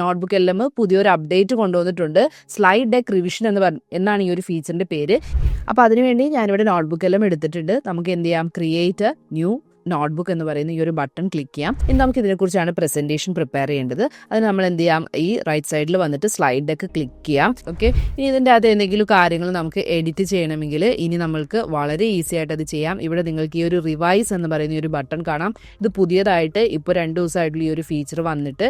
Notebook L M പുതിയൊരു update കൊണ്ടുവന്നിട്ടുണ്ട്. Slide deck revision എന്ന് പറഞ്ഞു എന്നാണ് ഈ ഒരു ഫീച്ചറിന്റെ പേര്. അപ്പോൾ അതിനുവേണ്ടി ഞാനിവിടെ നോട്ട്ബുക്ക് എല്ലാം എടുത്തിട്ടുണ്ട്. നമുക്ക് എന്ത് ചെയ്യാം? ക്രിയേറ്റ് ന്യൂ നോട്ട്ബുക്ക് എന്ന് പറയുന്ന ഈ ഒരു ബട്ടൺ ക്ലിക്ക് ചെയ്യാം. ഇനി നമുക്ക് ഇതിനെക്കുറിച്ചാണ് പ്രസന്റേഷൻ പ്രിപ്പയർ ചെയ്യേണ്ടത്. അത് നമ്മൾ എന്ത് ചെയ്യാം? ഈ റൈറ്റ് സൈഡിൽ വന്നിട്ട് സ്ലൈഡ് ഡെക്ക് ക്ലിക്ക് ചെയ്യാം. ഓക്കെ ഇനി ഇതിന്റെ അകത്ത് എന്തെങ്കിലും കാര്യങ്ങൾ നമുക്ക് എഡിറ്റ് ചെയ്യണമെങ്കിൽ ഇനി നമ്മൾക്ക് വളരെ ഈസി ആയിട്ട് അത് ചെയ്യാം. ഇവിടെ നിങ്ങൾക്ക് ഈ ഒരു റിവൈസ് എന്ന് പറയുന്ന ഒരു ബട്ടൺ കാണാം. ഇത് പുതിയതായിട്ട് ഇപ്പോൾ രണ്ട് ദിവസമായിട്ടുള്ള ഈ ഒരു ഫീച്ചർ വന്നിട്ട്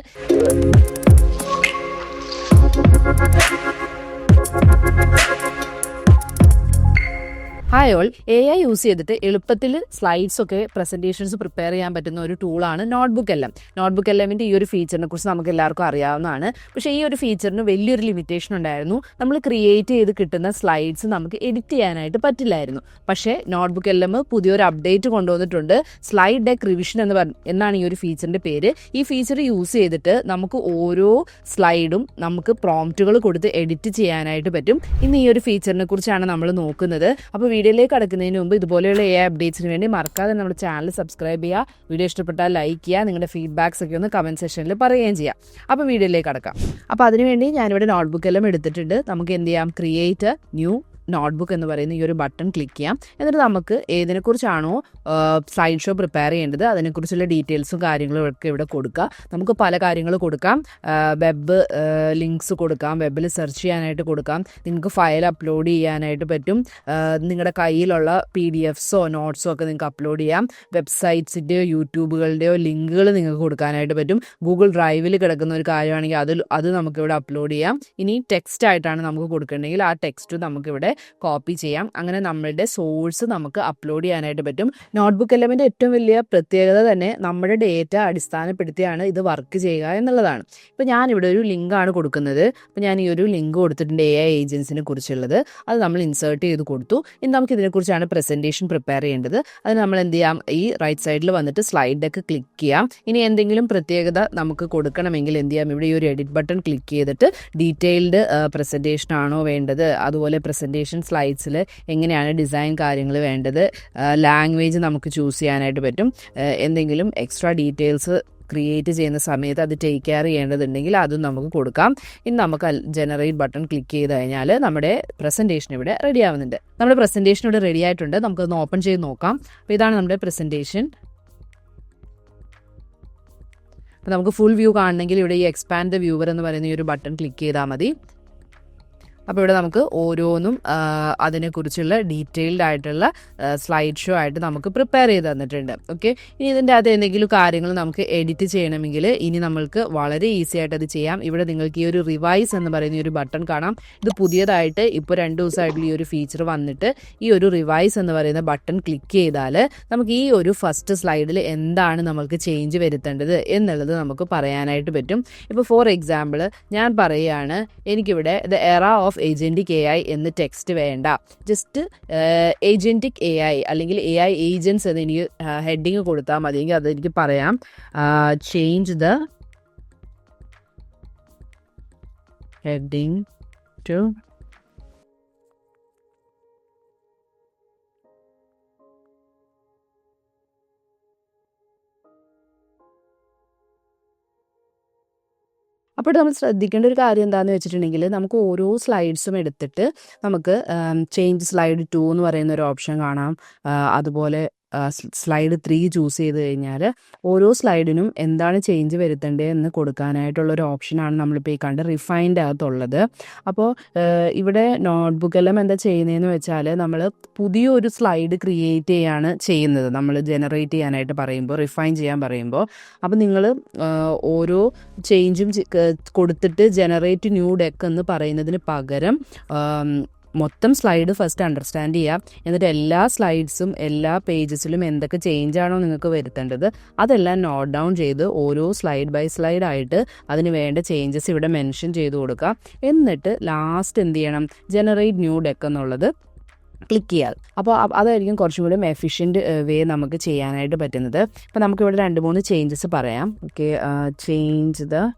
ഹായ് എ ഐ യൂസ് ചെയ്തിട്ട് എളുപ്പത്തിൽ സ്ലൈഡ്സ് ഒക്കെ പ്രസന്റേഷൻസ് പ്രിപ്പയർ ചെയ്യാൻ പറ്റുന്ന ഒരു ടൂളാണ് നോട്ട്ബുക്ക് എല്ലാം നോട്ട്ബുക്ക് എല്ലാമിന്റെ ഈ ഒരു ഫീച്ചറിനെ കുറിച്ച് നമുക്ക് എല്ലാവർക്കും അറിയാവുന്നതാണ്. പക്ഷേ ഈ ഒരു ഫീച്ചറിന് വലിയൊരു ലിമിറ്റേഷൻ ഉണ്ടായിരുന്നു. നമ്മൾ ക്രിയേറ്റ് ചെയ്ത് കിട്ടുന്ന സ്ലൈഡ്സ് നമുക്ക് എഡിറ്റ് ചെയ്യാനായിട്ട് പറ്റില്ലായിരുന്നു. പക്ഷേ നോട്ട്ബുക്ക് എല്ലാം പുതിയൊരു അപ്ഡേറ്റ് കൊണ്ടുവന്നിട്ടുണ്ട്. സ്ലൈഡ് ഡെക്ക് റിവിഷൻ എന്ന് പറഞ്ഞു എന്നാണ് ഈ ഒരു ഫീച്ചറിന്റെ പേര്. ഈ ഫീച്ചർ യൂസ് ചെയ്തിട്ട് നമുക്ക് ഓരോ സ്ലൈഡും നമുക്ക് പ്രോംപ്റ്റുകൾ കൊടുത്ത് എഡിറ്റ് ചെയ്യാനായിട്ട് പറ്റും. ഇന്ന് ഈ ഒരു ഫീച്ചറിനെ കുറിച്ചാണ് നമ്മൾ നോക്കുന്നത്. അപ്പോൾ വീഡിയോയിലേക്ക് കടക്കുന്നതിന് മുമ്പ് ഇതുപോലെയുള്ള എ അപ്ഡേറ്റ്സിന് വേണ്ടി മറക്കാതെ നമ്മുടെ ചാനൽ സബ്സ്ക്രൈബ് ചെയ്യുക. വീഡിയോ ഇഷ്ടപ്പെട്ടാൽ ലൈക്ക് ചെയ്യുക. നിങ്ങളുടെ ഫീഡ്ബാക്സ് ഒക്കെ ഒന്ന് കമന്റ് സെക്ഷനിൽ പറയുകയും ചെയ്യാം. അപ്പോൾ വീഡിയോയിലേക്ക് കടക്കാം. അപ്പോൾ അതിനുവേണ്ടി ഞാനിവിടെ നോട്ട്ബുക്ക് എല്ലാം എടുത്തിട്ടുണ്ട്. നമുക്ക് എന്ത് ചെയ്യാം? ക്രിയേറ്റ് ന്യൂ നോട്ട്ബുക്ക് എന്ന് പറയുന്ന ഈ ഒരു ബട്ടൺ ക്ലിക്ക് ചെയ്യാം. എന്നിട്ട് നമുക്ക് ഏതിനെക്കുറിച്ചാണോ സ്ലൈഡ് ഷോ പ്രിപ്പയർ ചെയ്യേണ്ടത് അതിനെക്കുറിച്ചുള്ള ഡീറ്റെയിൽസും കാര്യങ്ങളും ഒക്കെ ഇവിടെ കൊടുക്കുക നമുക്ക് പല കാര്യങ്ങൾ കൊടുക്കാം. വെബ് ലിങ്ക്സ് കൊടുക്കാം. വെബിൽ സെർച്ച് ചെയ്യാനായിട്ട് കൊടുക്കാം. നിങ്ങൾക്ക് ഫയൽ അപ്ലോഡ് ചെയ്യാനായിട്ട് പറ്റും. നിങ്ങളുടെ കയ്യിലുള്ള പി ഡി എഫ്സോ നോട്ട്സോ ഒക്കെ നിങ്ങൾക്ക് അപ്ലോഡ് ചെയ്യാം. വെബ്സൈറ്റ്സിന്റെയോ യൂട്യൂബുകളുടെയോ ലിങ്കുകൾ നിങ്ങൾക്ക് കൊടുക്കാനായിട്ട് പറ്റും. ഗൂഗിൾ ഡ്രൈവിൽ കിടക്കുന്ന ഒരു കാര്യമാണെങ്കിൽ അത് അത് നമുക്കിവിടെ അപ്ലോഡ് ചെയ്യാം. ഇനി ടെക്സ്റ്റ് ആയിട്ടാണ് നമുക്ക് കൊടുക്കേണ്ടെങ്കിൽ ആ ടെക്സ്റ്റ് നമുക്കിവിടെ കോപ്പി ചെയ്യാം. അങ്ങനെ നമ്മളുടെ സോഴ്സ് നമുക്ക് അപ്ലോഡ് ചെയ്യാനായിട്ട് പറ്റും. നോട്ട്ബുക്ക് എലമെന്റ് ഏറ്റവും വലിയ പ്രത്യേകത തന്നെ നമ്മുടെ ഡേറ്റ അടിസ്ഥാനപ്പെടുത്തിയാണ് ഇത് വർക്ക് ചെയ്യുക എന്നുള്ളതാണ്. ഇപ്പോൾ ഞാനിവിടെ ഒരു ലിങ്കാണ് കൊടുക്കുന്നത്. അപ്പോൾ ഞാൻ ഈ ഒരു ലിങ്ക് കൊടുത്തിട്ടുണ്ട് എ ഐ ഏജൻസിനെ കുറിച്ചുള്ളത്. അത് നമ്മൾ ഇൻസേർട്ട് ചെയ്ത് കൊടുത്തു. ഇനി നമുക്ക് ഇതിനെക്കുറിച്ചാണ് പ്രസന്റേഷൻ പ്രിപ്പയർ ചെയ്യേണ്ടത്. അത് നമ്മൾ എന്ത് ചെയ്യാം? ഈ റൈറ്റ് സൈഡിൽ വന്നിട്ട് സ്ലൈഡ് ഡെക്ക് ക്ലിക്ക് ചെയ്യാം. ഇനി എന്തെങ്കിലും പ്രത്യേകത നമുക്ക് കൊടുക്കണമെങ്കിൽ എന്ത് ചെയ്യാം? ഇവിടെ ഈ ഒരു എഡിറ്റ് ബട്ടൺ ക്ലിക്ക് ചെയ്തിട്ട് ഡീറ്റെയിൽഡ് പ്രസന്റേഷൻ ആണോ വേണ്ടത്? അതുപോലെ പ്രസന്റേഷൻ സ്ലൈഡ്സിൽ എങ്ങനെയാണ് ഡിസൈൻ കാര്യങ്ങൾ വേണ്ടത് ലാംഗ്വേജ് നമുക്ക് ചൂസ് ചെയ്യാനായിട്ട് പറ്റും. എന്തെങ്കിലും എക്സ്ട്രാ ഡീറ്റെയിൽസ് ക്രിയേറ്റ് ചെയ്യുന്ന സമയത്ത് അത് ടേക്ക് കെയർ ചെയ്യേണ്ടതുണ്ടെങ്കിൽ അതും നമുക്ക് കൊടുക്കാം. ഇനി നമുക്ക് ജനറേറ്റ് ബട്ടൺ ക്ലിക്ക് ചെയ്ത് കഴിഞ്ഞാൽ നമ്മുടെ പ്രസന്റേഷൻ ഇവിടെ റെഡി ആവുന്നുണ്ട്. നമ്മുടെ പ്രസന്റേഷൻ ഇവിടെ റെഡി ആയിട്ടുണ്ട്. നമുക്കൊന്ന് ഓപ്പൺ ചെയ്ത് നോക്കാം. അപ്പോൾ ഇതാണ് നമ്മുടെ പ്രസന്റേഷൻ അപ്പോൾ നമുക്ക് ഫുൾ വ്യൂ കാണണമെങ്കിൽ ഇവിടെ ഈ എക്സ്പാൻഡ് ദ വ്യൂവർ എന്ന് പറയുന്ന ഈ ഒരു ബട്ടൺ ക്ലിക്ക് ചെയ്താൽ മതി. അപ്പോൾ ഇവിടെ നമുക്ക് ഓരോന്നും അതിനെക്കുറിച്ചുള്ള ഡീറ്റെയിൽഡ് ആയിട്ടുള്ള സ്ലൈഡ് ഷോ ആയിട്ട് നമുക്ക് പ്രിപ്പയർ ചെയ്ത് തന്നിട്ടുണ്ട്. ഓക്കെ ഇനി ഇതിന്റെ അകത്ത് എന്തെങ്കിലും കാര്യങ്ങൾ നമുക്ക് എഡിറ്റ് ചെയ്യണമെങ്കിൽ ഇനി നമ്മൾക്ക് വളരെ ഈസി ആയിട്ട് അത് ചെയ്യാം. ഇവിടെ നിങ്ങൾക്ക് ഈ ഒരു റിവൈസ് എന്ന് പറയുന്ന ഒരു ബട്ടൺ കാണാം. ഇത് പുതിയതായിട്ട് ഇപ്പോൾ രണ്ട് ദിവസമായിട്ടുള്ള ഈ ഒരു ഫീച്ചർ വന്നിട്ട് ഈ ഒരു റിവൈസ് എന്ന് പറയുന്ന ബട്ടൺ ക്ലിക്ക് ചെയ്താൽ നമുക്ക് ഈ ഒരു ഫസ്റ്റ് സ്ലൈഡിൽ എന്താണ് നമുക്ക് ചേഞ്ച് വരുത്തേണ്ടത് എന്നുള്ളത് നമുക്ക് പറയാനായിട്ട് പറ്റും. ഇപ്പോൾ ഫോർ എക്സാമ്പിൾ ഞാൻ പറയുകയാണ് എനിക്കിവിടെ the era of agentic A I എന്ന് ടെക്സ്റ്റ് വേണ്ട. ജസ്റ്റ് ഏജന്റിക് എ ഐ അല്ലെങ്കിൽ എ ഐ ഏജൻസ് എന്ന് എനിക്ക് ഹെഡിങ് കൊടുത്താൽ മതിയെങ്കിൽ അതെനിക്ക് പറയാം. ചേഞ്ച് ദ ഹെഡിങ് ടു അപ്പോൾ നമ്മൾ ശ്രദ്ധിക്കേണ്ട ഒരു കാര്യം എന്താണെന്ന് വെച്ചിട്ടുണ്ടെങ്കിൽ നമുക്ക് ഓരോ സ്ലൈഡ്സും എടുത്തിട്ട് നമുക്ക് ചേഞ്ച് സ്ലൈഡ് ടു എന്ന് പറയുന്ന ഒരു ഓപ്ഷൻ കാണാം. അതുപോലെ സ്ലൈഡ് ത്രീ ചൂസ് ചെയ്ത് കഴിഞ്ഞാൽ ഓരോ സ്ലൈഡിനും എന്താണ് ചേഞ്ച് വരുത്തേണ്ടത് എന്ന് കൊടുക്കാനായിട്ടുള്ളൊരു ഓപ്ഷനാണ് നമ്മളിപ്പോൾ ഈ കണ്ട് റിഫൈൻഡ് അകത്തുള്ളത്. അപ്പോൾ ഇവിടെ നോട്ട്ബുക്കെല്ലാം എന്താ ചെയ്യുന്നതെന്ന് വെച്ചാൽ നമ്മൾ പുതിയൊരു സ്ലൈഡ് ക്രിയേറ്റ് ചെയ്യാണ് ചെയ്യുന്നത്. നമ്മൾ ജനറേറ്റ് ചെയ്യാനായിട്ട് പറയുമ്പോൾ റിഫൈൻ ചെയ്യാൻ പറയുമ്പോൾ അപ്പോൾ നിങ്ങൾ ഓരോ ചേഞ്ചും കൊടുത്തിട്ട് ജനറേറ്റ് ന്യൂ ഡെക്ക് എന്ന് പറയുന്നതിന് പകരം മൊത്തം സ്ലൈഡ് ഫസ്റ്റ് അണ്ടർസ്റ്റാൻഡ് ചെയ്യാം. എന്നിട്ട് എല്ലാ സ്ലൈഡ്സും എല്ലാ പേജസിലും എന്തൊക്കെ ചേഞ്ച് ആണോ നിങ്ങൾക്ക് വരുത്തേണ്ടത് അതെല്ലാം നോട്ട് ഡൗൺ ചെയ്ത് ഓരോ സ്ലൈഡ് ബൈ സ്ലൈഡ് ആയിട്ട് അതിന് വേണ്ട ചേഞ്ചസ് ഇവിടെ മെൻഷൻ ചെയ്ത് കൊടുക്കുക എന്നിട്ട് ലാസ്റ്റ് എന്ത് ചെയ്യണം? ജനറേറ്റ് ന്യൂ ഡെക്ക് എന്നുള്ളത് ക്ലിക്ക് ചെയ്യാം. അപ്പോൾ അതായിരിക്കും കുറച്ചും കൂടി എഫിഷ്യന്റ് വേ നമുക്ക് ചെയ്യാനായിട്ട് പറ്റുന്നത്. അപ്പോൾ നമുക്കിവിടെ രണ്ട് മൂന്ന് ചേഞ്ചസ് പറയാം. Okay change the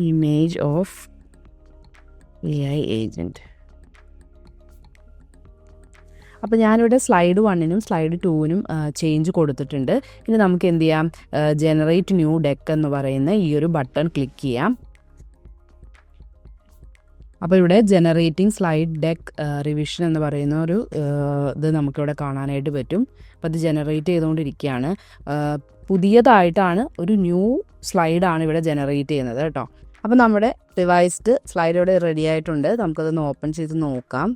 image of I agent അപ്പോൾ ഞാനിവിടെ സ്ലൈഡ് വണ്ണിനും സ്ലൈഡ് ടൂവിനും ചേഞ്ച് കൊടുത്തിട്ടുണ്ട്. ഇനി നമുക്ക് എന്ത് ചെയ്യാം? ജനറേറ്റ് ന്യൂ ഡെക്ക് എന്ന് പറയുന്ന ഈ ഒരു ബട്ടൺ ക്ലിക്ക് ചെയ്യാം. അപ്പോൾ ഇവിടെ ജനറേറ്റിംഗ് സ്ലൈഡ് ഡെക്ക് റിവിഷൻ എന്ന് പറയുന്ന ഒരു ഇത് നമുക്കിവിടെ കാണാനായിട്ട് പറ്റും. അപ്പോൾ അത് ജനറേറ്റ് ചെയ്തുകൊണ്ടിരിക്കുകയാണ്. പുതിയതായിട്ടാണ് ഒരു ന്യൂ സ്ലൈഡാണ് ഇവിടെ ജനറേറ്റ് ചെയ്യുന്നത് കേട്ടോ. അപ്പോൾ നമ്മുടെ റിവൈസ്ഡ് സ്ലൈഡ് ഇവിടെ റെഡി ആയിട്ടുണ്ട്. നമുക്കതൊന്ന് ഓപ്പൺ ചെയ്ത് നോക്കാം.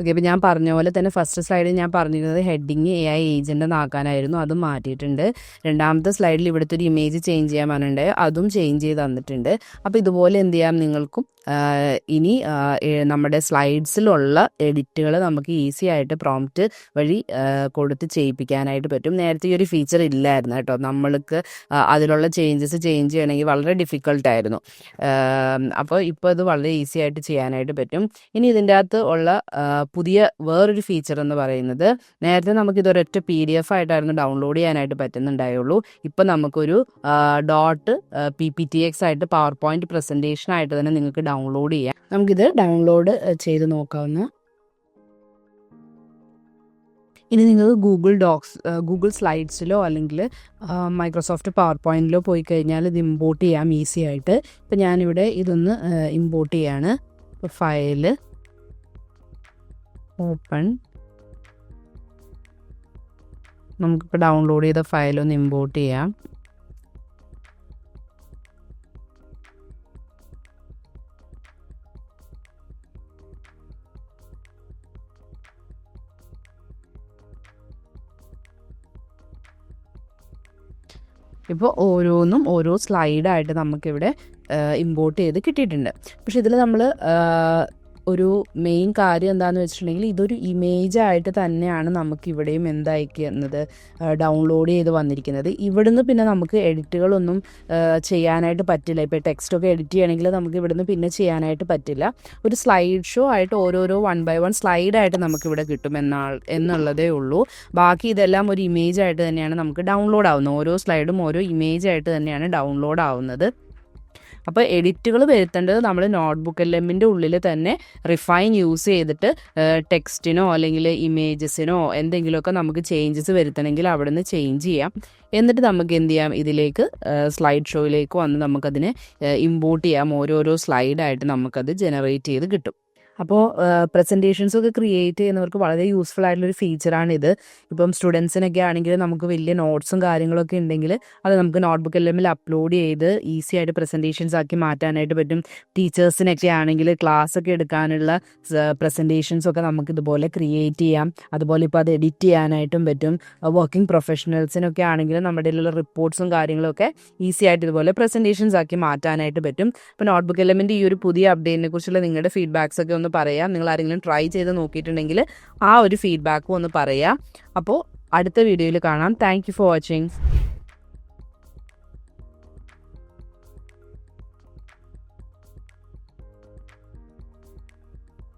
ഓക്കെ അപ്പോൾ ഞാൻ പറഞ്ഞ പോലെ തന്നെ ഫസ്റ്റ് സ്ലൈഡിൽ ഞാൻ പറഞ്ഞിരുന്നത് ഹെഡിങ് എ ഐ ഏജന്റ് എന്നാക്കാനായിരുന്നു അതും മാറ്റിയിട്ടുണ്ട്. രണ്ടാമത്തെ സ്ലൈഡിൽ ഇവിടുത്തെ ഒരു ഇമേജ് ചേഞ്ച് ചെയ്യാൻ പറഞ്ഞിട്ടുണ്ട്. അതും ചേഞ്ച് ചെയ്ത് തന്നിട്ടുണ്ട്. അപ്പോൾ ഇതുപോലെ എന്ത് ചെയ്യാം? നിങ്ങൾക്കും ഇനി നമ്മുടെ സ്ലൈഡ്സിലുള്ള എഡിറ്റുകൾ നമുക്ക് ഈസി ആയിട്ട് പ്രോംപ്റ്റ് വഴി കൊടുത്ത് ചെയ്യിപ്പിക്കാനായിട്ട് പറ്റും. നേരത്തെ ഈ ഒരു ഫീച്ചർ ഇല്ലായിരുന്നു കേട്ടോ. നമ്മൾക്ക് അതിലുള്ള ചേഞ്ചസ് ചേഞ്ച് ചെയ്യണമെങ്കിൽ വളരെ ഡിഫിക്കൾട്ടായിരുന്നു അപ്പോൾ ഇപ്പോൾ ഇത് വളരെ ഈസി ആയിട്ട് ചെയ്യാനായിട്ട് പറ്റും. ഇനി ഇതിന്റെ അകത്ത് ഉള്ള പുതിയ വേറൊരു ഫീച്ചർ എന്ന് പറയുന്നത് നേരത്തെ നമുക്ക് ഇതൊരൊറ്റ പി ഡി എഫ് ആയിട്ടായിരുന്നു ഡൗൺലോഡ് ചെയ്യാനായിട്ട് പറ്റുന്നുണ്ടായുള്ളൂ. ഇപ്പം നമുക്കൊരു dot P P T X ആയിട്ട് പവർ പോയിന്റ് പ്രസന്റേഷൻ ആയിട്ട് തന്നെ നിങ്ങൾക്ക് ഡൗൺലോഡ് ചെയ്യാം. നമുക്കിത് ഡൗൺലോഡ് ചെയ്ത് നോക്കാവുന്ന ഇനി നിങ്ങൾക്ക് ഗൂഗിൾ ഡോക്സ് ഗൂഗിൾ സ്ലൈഡ്സിലോ അല്ലെങ്കിൽ മൈക്രോസോഫ്റ്റ് പവർ പോയിന്റിലോ പോയി കഴിഞ്ഞാൽ ഇത് ഇമ്പോർട്ട് ചെയ്യാം ഈസി ആയിട്ട്. ഇപ്പം ഞാനിവിടെ ഇതൊന്ന് ഇമ്പോർട്ട് ചെയ്യാണ്. ഫയൽ ഓപ്പൺ നമുക്കിപ്പോൾ ഡൗൺലോഡ് ചെയ്ത ഫയലൊന്ന് ഇമ്പോർട്ട് ചെയ്യാം. ഇപ്പോൾ ഓരോന്നും ഓരോ സ്ലൈഡായിട്ട് നമുക്കിവിടെ ഇമ്പോർട്ട് ചെയ്ത് കിട്ടിയിട്ടുണ്ട്. പക്ഷെ ഇതിൽ നമ്മൾ ഒരു മെയിൻ കാര്യം എന്താണെന്ന് വെച്ചിട്ടുണ്ടെങ്കിൽ ഇതൊരു ഇമേജ് ആയിട്ട് തന്നെയാണ് നമുക്ക് ഇവിടെയും എന്തായിരിക്കുന്നത് ഡൗൺലോഡ് ചെയ്ത് വന്നിരിക്കുന്നത്. ഇവിടുന്ന് പിന്നെ നമുക്ക് എഡിറ്റുകളൊന്നും ചെയ്യാനായിട്ട് പറ്റില്ല. ഇപ്പോൾ ടെക്സ്റ്റൊക്കെ എഡിറ്റ് ചെയ്യണമെങ്കിൽ നമുക്ക് ഇവിടുന്ന് പിന്നെ ചെയ്യാനായിട്ട് പറ്റില്ല. ഒരു സ്ലൈഡ് ഷോ ആയിട്ട് ഓരോരോ വൺ ബൈ വൺ സ്ലൈഡായിട്ട് നമുക്കിവിടെ കിട്ടും എന്നാ എന്നുള്ളതേ ഉള്ളൂ. ബാക്കി ഇതെല്ലാം ഒരു ഇമേജ് ആയിട്ട് തന്നെയാണ് നമുക്ക് ഡൗൺലോഡ് ആവുന്നത്. ഓരോ സ്ലൈഡും ഓരോ ഇമേജ് ആയിട്ട് തന്നെയാണ് ഡൗൺലോഡ് ആവുന്നത്. അപ്പോൾ എഡിറ്റുകൾ വരുത്തേണ്ടത് നമ്മൾ നോട്ട്ബുക്ക് എൽ എമ്മിന്റെ ഉള്ളിൽ തന്നെ റിഫൈൻ യൂസ് ചെയ്തിട്ട് ടെക്സ്റ്റിനോ അല്ലെങ്കിൽ ഇമേജസിനോ എന്തെങ്കിലുമൊക്കെ നമുക്ക് ചേഞ്ചസ് വരുത്തണമെങ്കിൽ അവിടെ നിന്ന് ചേഞ്ച് ചെയ്യാം. എന്നിട്ട് നമുക്ക് എന്ത് ചെയ്യാം? ഇതിലേക്ക് സ്ലൈഡ് ഷോയിലേക്ക് വന്ന് നമുക്കതിനെ ഇമ്പോർട്ട് ചെയ്യാം. ഓരോരോ സ്ലൈഡായിട്ട് നമുക്കത് ജനറേറ്റ് ചെയ്ത് കിട്ടും. അപ്പോൾ പ്രസന്റേഷൻസ് ഒക്കെ ക്രിയേറ്റ് ചെയ്യുന്നവർക്ക് വളരെ യൂസ്ഫുൾ ആയിട്ടുള്ളൊരു ഫീച്ചറാണ് ഇത് ഇപ്പം സ്റ്റുഡൻസിനൊക്കെ ആണെങ്കിൽ നമുക്ക് വലിയ നോട്ട്സും കാര്യങ്ങളൊക്കെ ഉണ്ടെങ്കിൽ അത് നമുക്ക് നോട്ട്ബുക്ക് എല്ലാം അപ്ലോഡ് ചെയ്ത് ഈസി ആയിട്ട് പ്രസന്റേഷൻസ് ആക്കി മാറ്റാനായിട്ട് പറ്റും. ടീച്ചേഴ്സിനൊക്കെ ആണെങ്കിൽ ക്ലാസ് ഒക്കെ എടുക്കാനുള്ള പ്രസന്റേഷൻസ് ഒക്കെ നമുക്ക് ഇതുപോലെ ക്രിയേറ്റ് ചെയ്യാം. അതുപോലെ ഇപ്പോൾ അത് എഡിറ്റ് ചെയ്യാനായിട്ടും പറ്റും. വർക്കിംഗ് പ്രൊഫഷണൽസിനൊക്കെ ആണെങ്കിൽ നമ്മുടെ ഉള്ള റിപ്പോർട്ട്സും കാര്യങ്ങളൊക്കെ ഈസി ആയിട്ട് ഇതുപോലെ പ്രസന്റേഷൻസ് ആക്കി മാറ്റാനായിട്ട് പറ്റും. ഇപ്പോൾ നോട്ട്ബുക്ക് എലമെന്റ് ഈ ഒരു പുതിയ അപ്ഡേറ്റിനെ കുറിച്ചുള്ള നിങ്ങളുടെ ഫീഡ്ബാക്സ് ഒക്കെ ഒന്ന് പറയാം. നിങ്ങൾ ആരെങ്കിലും ട്രൈ ചെയ്ത് നോക്കിയിട്ടുണ്ടെങ്കിൽ ആ ഒരു ഫീഡ്ബാക്കും ഒന്ന് പറയാം. അപ്പോൾ അടുത്ത വീഡിയോയിൽ കാണാം. Thank for watching